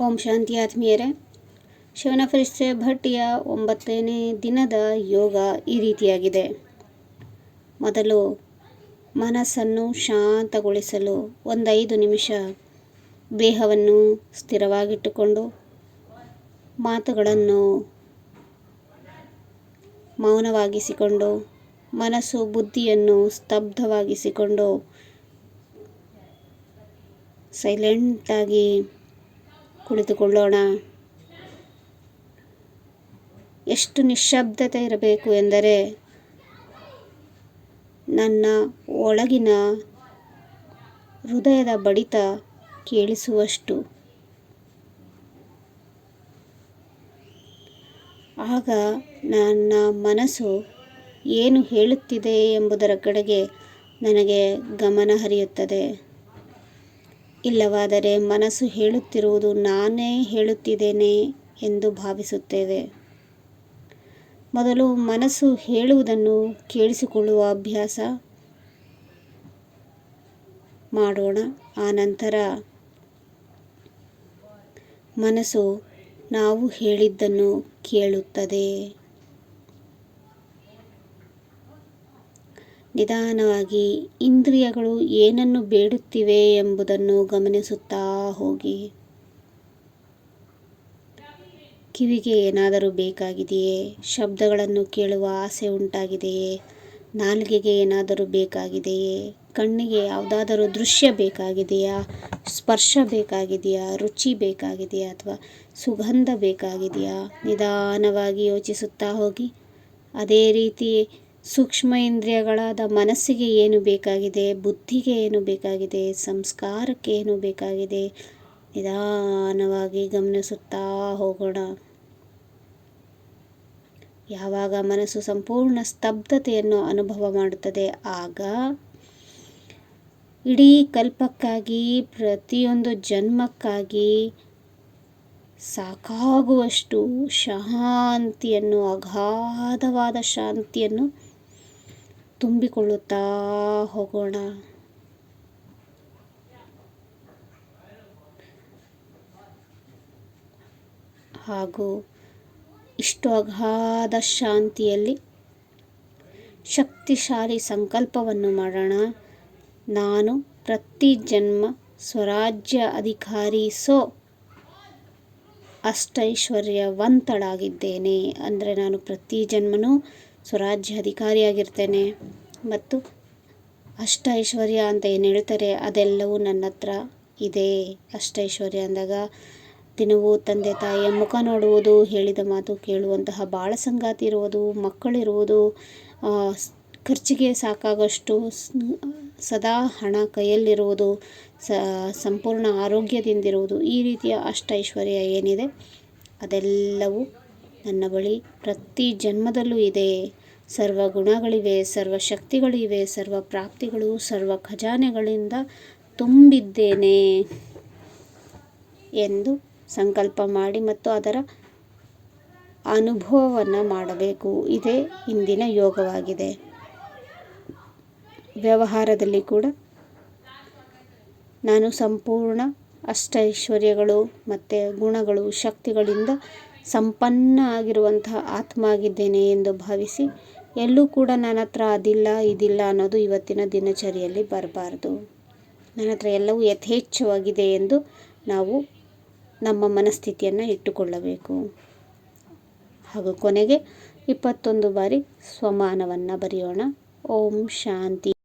ಓಂ ಶಾಂತಿ ಆತ್ಮೀಯರೇ, ಶಿವನಫರಿಷ್ಠೆ ಭಟ್ಟಿಯ ಒಂಬತ್ತನೇ ದಿನದ ಯೋಗ ಈ ರೀತಿಯಾಗಿದೆ. ಮೊದಲು ಮನಸ್ಸನ್ನು ಶಾಂತಗೊಳಿಸಲು ಒಂದೈದು ನಿಮಿಷ ದೇಹವನ್ನು ಸ್ಥಿರವಾಗಿಟ್ಟುಕೊಂಡು ಮಾತುಗಳನ್ನು ಮೌನವಾಗಿಸಿಕೊಂಡು, ಮನಸ್ಸು ಬುದ್ಧಿಯನ್ನು ಸ್ತಬ್ಧವಾಗಿಸಿಕೊಂಡು ಸೈಲೆಂಟಾಗಿ ಕುಳಿತುಕೊಳ್ಳೋಣ. ಎಷ್ಟು ನಿಶ್ಶಬ್ದತೆ ಇರಬೇಕು ಎಂದರೆ ನನ್ನ ಒಳಗಿನ ಹೃದಯದ ಬಡಿತ ಕೇಳಿಸುವಷ್ಟು. ಆಗ ನನ್ನ ಮನಸ್ಸು ಏನು ಹೇಳುತ್ತಿದೆ ಎಂಬುದರ ಕಡೆಗೆ ನನಗೆ ಗಮನ ಹರಿಯುತ್ತದೆ. ಇಲ್ಲವಾದರೆ ಮನಸ್ಸು ಹೇಳುತ್ತಿರುವುದು ನಾನೇ ಹೇಳುತ್ತಿದ್ದೇನೆ ಎಂದು ಭಾವಿಸುತ್ತೇವೆ. ಮೊದಲು ಮನಸ್ಸು ಹೇಳುವುದನ್ನು ಕೇಳಿಸಿಕೊಳ್ಳುವ ಅಭ್ಯಾಸ ಮಾಡೋಣ. ಆನಂತರ ಮನಸ್ಸು ನಾವು ಹೇಳಿದ್ದನ್ನು ಕೇಳುತ್ತದೆ. ನಿಧಾನವಾಗಿ ಇಂದ್ರಿಯಗಳು ಏನನ್ನು ಬೇಡುತ್ತಿವೆ ಎಂಬುದನ್ನು ಗಮನಿಸುತ್ತಾ ಹೋಗಿ. ಕಿವಿಗೆ ಏನಾದರೂ ಬೇಕಾಗಿದೆಯೇ? ಶಬ್ದಗಳನ್ನು ಕೇಳುವ ಆಸೆ ಉಂಟಾಗಿದೆಯೇ? ನಾಲಿಗೆಗೆ ಏನಾದರೂ ಬೇಕಾಗಿದೆಯೇ? ಕಣ್ಣಿಗೆ ಯಾವುದಾದರೂ ದೃಶ್ಯ ಬೇಕಾಗಿದೆಯಾ? ಸ್ಪರ್ಶ ಬೇಕಾಗಿದೆಯಾ? ರುಚಿ ಬೇಕಾಗಿದೆಯಾ? ಅಥವಾ ಸುಗಂಧ ಬೇಕಾಗಿದೆಯಾ? ನಿಧಾನವಾಗಿ ಯೋಚಿಸುತ್ತಾ ಹೋಗಿ. ಅದೇ ರೀತಿ ಸೂಕ್ಷ್ಮ ಇಂದ್ರಿಯಗಳಾದ ಮನಸ್ಸಿಗೆ ಏನು ಬೇಕಾಗಿದೆ, ಬುದ್ಧಿಗೆ ಏನು ಬೇಕಾಗಿದೆ, ಸಂಸ್ಕಾರಕ್ಕೆ ಏನು ಬೇಕಾಗಿದೆ, ನಿಧಾನವಾಗಿ ಗಮನಿಸುತ್ತಾ ಹೋಗೋಣ. ಯಾವಾಗ ಮನಸ್ಸು ಸಂಪೂರ್ಣ ಸ್ತಬ್ಧತೆಯನ್ನು ಅನುಭವ ಮಾಡುತ್ತದೆ, ಆಗ ಇಡೀ ಕಲ್ಪಕ್ಕಾಗಿ, ಪ್ರತಿಯೊಂದು ಜನ್ಮಕ್ಕಾಗಿ ಸಾಕಾಗುವಷ್ಟು ಶಾಂತಿಯನ್ನು, ಅಗಾಧವಾದ ಶಾಂತಿಯನ್ನು ತುಂಬಿಕೊಳ್ಳುತ್ತಾ ಹೋಗೋಣ. ಹಾಗೂ ಇಷ್ಟು ಅಗಾಧ ಶಾಂತಿಯಲ್ಲಿ ಶಕ್ತಿಶಾಲಿ ಸಂಕಲ್ಪವನ್ನು ಮಾಡೋಣ. ನಾನು ಪ್ರತಿ ಜನ್ಮ ಸ್ವರಾಜ್ಯ ಅಧಿಕಾರಿ ಸೋ ಅಷ್ಟೈಶ್ವರ್ಯವಂತಳಾಗಿದ್ದೇನೆ. ಅಂದರೆ ನಾನು ಪ್ರತಿ ಜನ್ಮನೂ ಸ್ವರಾಜ್ಯ ಅಧಿಕಾರಿಯಾಗಿರ್ತೇನೆ. ಮತ್ತು ಅಷ್ಟ ಐಶ್ವರ್ಯ ಅಂತ ಏನು ಹೇಳ್ತಾರೆ, ಅದೆಲ್ಲವೂ ನನ್ನ ಹತ್ರ ಇದೆ. ಅಷ್ಟೈಶ್ವರ್ಯ ಅಂದಾಗ ದಿನವೂ ತಂದೆ ತಾಯಿಯ ಮುಖ ನೋಡುವುದು, ಹೇಳಿದ ಮಾತು ಕೇಳುವಂತಹ ಬಾಳ ಸಂಗಾತಿ ಇರುವುದು, ಮಕ್ಕಳಿರುವುದು ಖರ್ಚಿಗೆ ಸಾಕಾಗಷ್ಟು ಸದಾ ಹಣ ಕೈಯಲ್ಲಿರುವುದು, ಸ, ಸಂಪೂರ್ಣ ಆರೋಗ್ಯದಿಂದಿರುವುದು ಈ ರೀತಿಯ ಅಷ್ಟೈಶ್ವರ್ಯ ಏನಿದೆ ಅದೆಲ್ಲವೂ ನನ್ನ ಬಳಿ ಪ್ರತಿ ಜನ್ಮದಲ್ಲೂ ಇದೆ. ಸರ್ವ ಗುಣಗಳಿವೆ, ಸರ್ವ ಶಕ್ತಿಗಳಿವೆ, ಸರ್ವ ಪ್ರಾಪ್ತಿಗಳು, ಸರ್ವ ಖಜಾನೆಗಳಿಂದ ತುಂಬಿದ್ದೇನೆ ಎಂದು ಸಂಕಲ್ಪ ಮಾಡಿ ಮತ್ತು ಅದರ ಅನುಭವವನ್ನು ಮಾಡಬೇಕು. ಇದೇ ಇಂದಿನ ಯೋಗವಾಗಿದೆ. ವ್ಯವಹಾರದಲ್ಲಿ ಕೂಡ ನಾನು ಸಂಪೂರ್ಣ ಅಷ್ಟೈಶ್ವರ್ಯಗಳು ಮತ್ತು ಗುಣಗಳು, ಶಕ್ತಿಗಳಿಂದ ಸಂಪನ್ನ ಆಗಿರುವಂತಹ ಆತ್ಮ ಆಗಿದ್ದೇನೆ ಎಂದು ಭಾವಿಸಿ ಎಲ್ಲೂ ಕೂಡ ನನ್ನ ಹತ್ರ ಅದಿಲ್ಲ, ಇದಿಲ್ಲ ಅನ್ನೋದು ಇವತ್ತಿನ ದಿನಚರಿಯಲ್ಲಿ ಬರಬಾರ್ದು. ನನ್ನ ಹತ್ರ ಎಲ್ಲವೂ ಯಥೇಚ್ಛವಾಗಿದೆ ಎಂದು ನಾವು ನಮ್ಮ ಮನಸ್ಥಿತಿಯನ್ನು ಇಟ್ಟುಕೊಳ್ಳಬೇಕು. ಹಾಗೂ ಕೊನೆಗೆ ಇಪ್ಪತ್ತೊಂದು ಬಾರಿ ಸ್ವಮಾನವನ್ನು ಬರೆಯೋಣ. ಓಂ ಶಾಂತಿ.